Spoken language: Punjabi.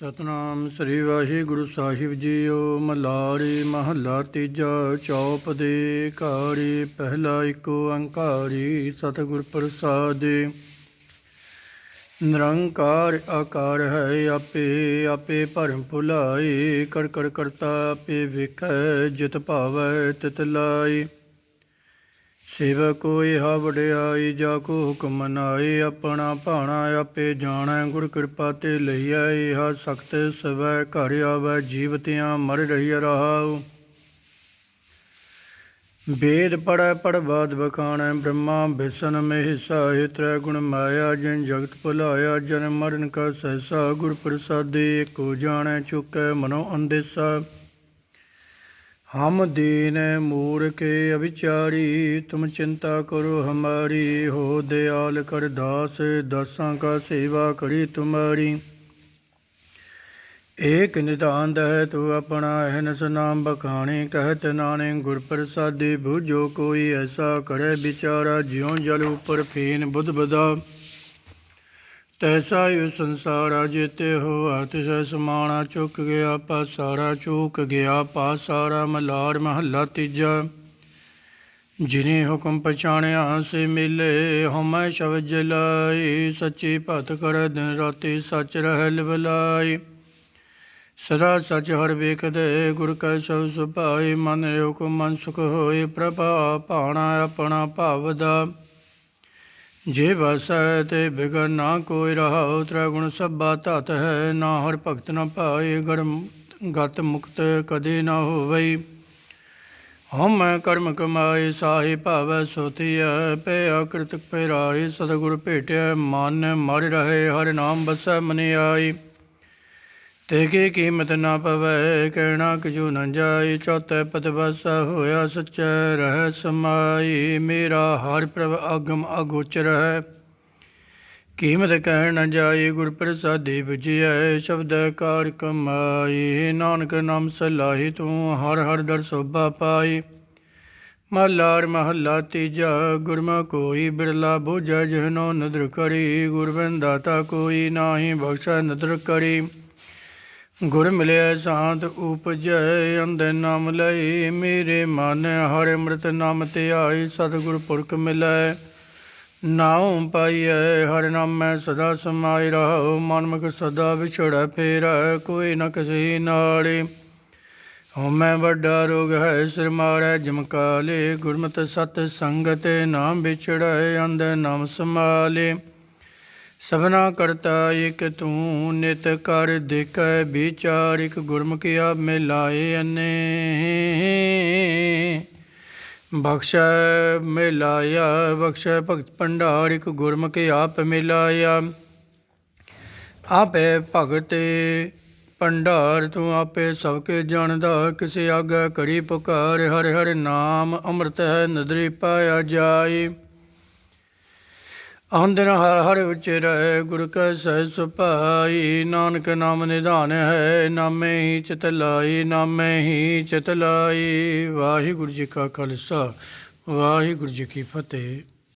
ਸਤਨਾਮ ਸ੍ਰੀ ਵਾਹਿਗੁਰੂ ਸਾਹਿਬ ਜੀਓ, ਮਲਾਰੀ ਮਹੱਲਾ ਤੀਜਾ ਚੌਪ ਦੇ ਘਾੜੀ, ਪਹਿਲਾ ਏਕ ਓੰਕਾਰੀ ਸਤਿਗੁਰ ਪ੍ਰਸਾਦਿ। ਨਿਰੰਕਾਰ ਆਕਾਰ ਹੈ ਆਪੇ ਆਪੇ ਭਰਮ ਭੁਲਾਈ ਕਰ ਕਰ ਕਰਤਾ ਆਪੇ ਵੇਖੈ, ਜਿਤ ਭਾਵੈ ਤਿਤ ਲਾਈ ਸਿਵ ਕੋਈ ਹਾ ਵਡਿਆਈ, ਜਾ ਕੋ ਹੁਕਮ ਮਨਾਏ ਆਪਣਾ ਭਾਣਾ ਆਪੇ ਜਾਣੈ, ਗੁਰ ਕਿਰਪਾ ਤੇ ਲਈਐ ਇਹਾ ਸਖਤ ਸਵੈ ਘਰ ਆਵੈ ਜੀਵਤਿਆਂ ਮਰ ਰਹੀ ਰਹਾਉ। ਵੇਦ ਪੜੈ ਪੜਬਾਦ ਬਖਾਣੈ ਬ੍ਰਹਮਾ ਬਿਸਨ ਮਹਿਸਾ ਸਾਹਿ, ਤ੍ਰੈ ਗੁਣ ਮਾਇਆ, ਜਿਨ ਜਗਤ ਭੁਲਾਇਆ ਜਨਮ ਮਰਨ ਕਾ ਸਹਿਸਾ, ਗੁਰ ਪ੍ਰਸਾਦੇ ਕੋ ਜਾਣੈ, ਚੁਕੈ ਮਨੋ ਅੰਦੇਸਾ। हम दीन मूर के अविचारी तुम चिंता करो हमारी हो दयाल कर दास दासा का सेवा करी तुम्हारी एक निदान दह तू अपना अहनस नाम बखाने कहत नाने गुर प्रसादी भुजो कोई ऐसा करे बिचारा ज्यों जल ऊपर फेन बुध बदा ਤੈਸਾ ਯੁ ਸੰਸਾਰਾ ਜੀਤੇ ਹੋਆ, ਤਿਸੈ ਸਮਾਣਾ ਚੁੱਕ ਗਿਆ, ਪਾਸਾਰਾ ਚੂਕ ਗਿਆ, ਪਾਸਾਰਾ ਮਲਾਰ ਮਹੱਲਾ ਤੀਜਾ। ਜਿਨੇ ਹੁਕਮ ਪਛਾਣਿਆ, ਸੇ ਮਿਲੇ ਹਮੈ ਸ਼ਬਦ ਜਲਾਈ ਸੱਚੀ ਭਤ ਕਰ ਦਿਨ ਰਾਤੀ ਸੱਚ ਰਹਿ ਲਿਵਲਾਈ ਸਦਾ ਸੱਚ ਹਰ ਵੇਖਦੇ, ਗੁਰ ਕੈ ਸਭ ਸੁਭਾਈ ਮਨ ਹੁਕਮ ਮਨ ਸੁਖ ਹੋਏ, ਪ੍ਰਭਾ ਪਾਣਾ ਆਪਣਾ ਭਾਵ ਦਾ ਜੇ ਵਸੈ ਤੇ ਬਿਗੜ ਨਾ ਕੋਈ ਰਹਾਉ ਤ੍ਰੈ ਗੁਣ ਸਭਾ ਧਤ ਹੈ ਨਾ, ਹਰ ਭਗਤ ਨਾ ਪਾਏ ਗੜ ਗਤ ਮੁਕਤ ਕਦੇ ਨਾ ਹੋਵਈ। ਹਉਮੈ ਕਰਮ ਕਮਾਏ, ਸਾਹੀ ਭਾਵੈ ਸੋਤੀਐ ਪੈ ਅਕ੍ਰਿਤ ਪੈਰਾਏ ਸਤਿਗੁਰ ਭੇਟਿਆ ਮਨ ਮਰ ਰਹੇ, ਹਰ ਨਾਮ ਬਸੈ ਮਨ ਆਈ ਤੇ ਕੀਮਤ ਨਾ ਪਵੈ, ਕਹਿਣਾ ਕਿਜੂ ਨ ਜਾਈ, ਚੌਥੇ ਪਦ ਹੋਇਆ ਸੱਚੈ ਰਹਿ ਸਮਾਈ। ਮੇਰਾ ਹਰ ਪ੍ਰਭ ਅਗਮ ਅਗੋਚਰ ਹੈ ਕੀਮਤ ਕਹਿਣ ਨ ਜਾਈ, ਗੁਰ ਪ੍ਰਸਾਦੀ 부ਜਿਐ ਸ਼ਬਦ ਕਾਰ ਕਮਾਈ। ਨਾਨਕ ਨਾਮ ਸਲਾਹੀ, ਤੂੰ ਹਰ ਹਰ ਦਰ ਸੋਭਾ ਪਾਈ। ਮਹਲਾਰ ਮਹੱਲਾ ਤੀਜਾ ਗੁਰਮੁ ਕੋਈ ਬਿਰਲਾ ਬੁਝੈ, ਜਿਹਨੋ ਨਦਰ ਕਰੀ। ਗੁਰਬੰਦਾਤਾ ਕੋਈ ਨਾਹੀ, ਬਖਸ਼ਾ ਨਦਰ ਕਰੀ। ਗੁਰ ਮਿਲਿਆ ਸ਼ਾਂਤ ਉਪਜੈ ਅੰਦੇ ਨਾਮ ਲਈ ਮੇਰੇ ਮਨ ਹਰਿ ਅੰਮ੍ਰਿਤ ਨਾਮ ਤੇ ਆਈ ਸਤਿਗੁਰ ਪੁਰਖ ਮਿਲੈ। ਨਾਉ ਪਾਈਐ, ਹਰਿ ਮੈਂ ਸਦਾ ਸਮਾਈ ਰਹੋ, ਮਨਮੁਖ ਸਦਾ ਵਿਛੜੈ ਫੇਰੈ, ਕੋਈ ਨ ਕਿਸੇ ਨਾਲੇ। ਹਉਮੈ ਵੱਡਾ ਰੋਗ ਹੈ, ਸਿਰ ਮਾਰੈ ਜਮਕਾਲੇ ਗੁਰਮਤਿ ਸਤ ਸੰਗਤ ਨਾਮ ਵਿਛੜੈ, ਅੰਧ ਨਾਮ ਸਮਾਲੇ ਸਭਨਾ ਕਰਤਾ ਇਕ ਤੂੰ, ਨਿਤ ਕਰ ਦੇਖੈ ਵਿਚਾਰ, ਇਕ ਗੁਰਮੁਖਿਆ ਮਿਲਾਏ ਅਨੇ। ਬਖਸ਼ੈ ਮਿਲਾਇਆ, ਬਖਸ਼ੈ ਭਗਤ ਭੰਡਾਰ, ਇਕ ਗੁਰਮੁਖਿ ਆਪ ਮਿਲਾਇਆ। ਆਪੇ ਭਗਤ ਭੰਡਾਰ, ਤੂੰ ਆਪੇ ਸਭ ਕੇ ਜਾਣਦਾ, ਕਿਸੇ ਆਗੇ ਕਰੀ ਪੁਕਾਰ, ਹਰਿ ਹਰਿ ਨਾਮ ਅੰਮ੍ਰਿਤ ਹੈ ਨਦਰੀ ਪਾਇਆ ਜਾਈ ਆਂਦਨ ਹਰ ਹਰ ਉਚਰੈ ਗੁਰ ਕੈ ਸਹਿ ਸੁਭਾਈ, ਨਾਨਕ ਨਾਮ ਨਿਧਾਨ ਹੈ, ਨਾਮੇ ਹੀ ਚਿਤ ਲਾਈ, ਨਾਮੇ ਹੀ ਚਿਤ ਲਾਈ। ਵਾਹਿਗੁਰੂ ਜੀ ਕਾ ਖਾਲਸਾ, ਵਾਹਿਗੁਰੂ ਜੀ ਕੀ ਫਤਿਹ।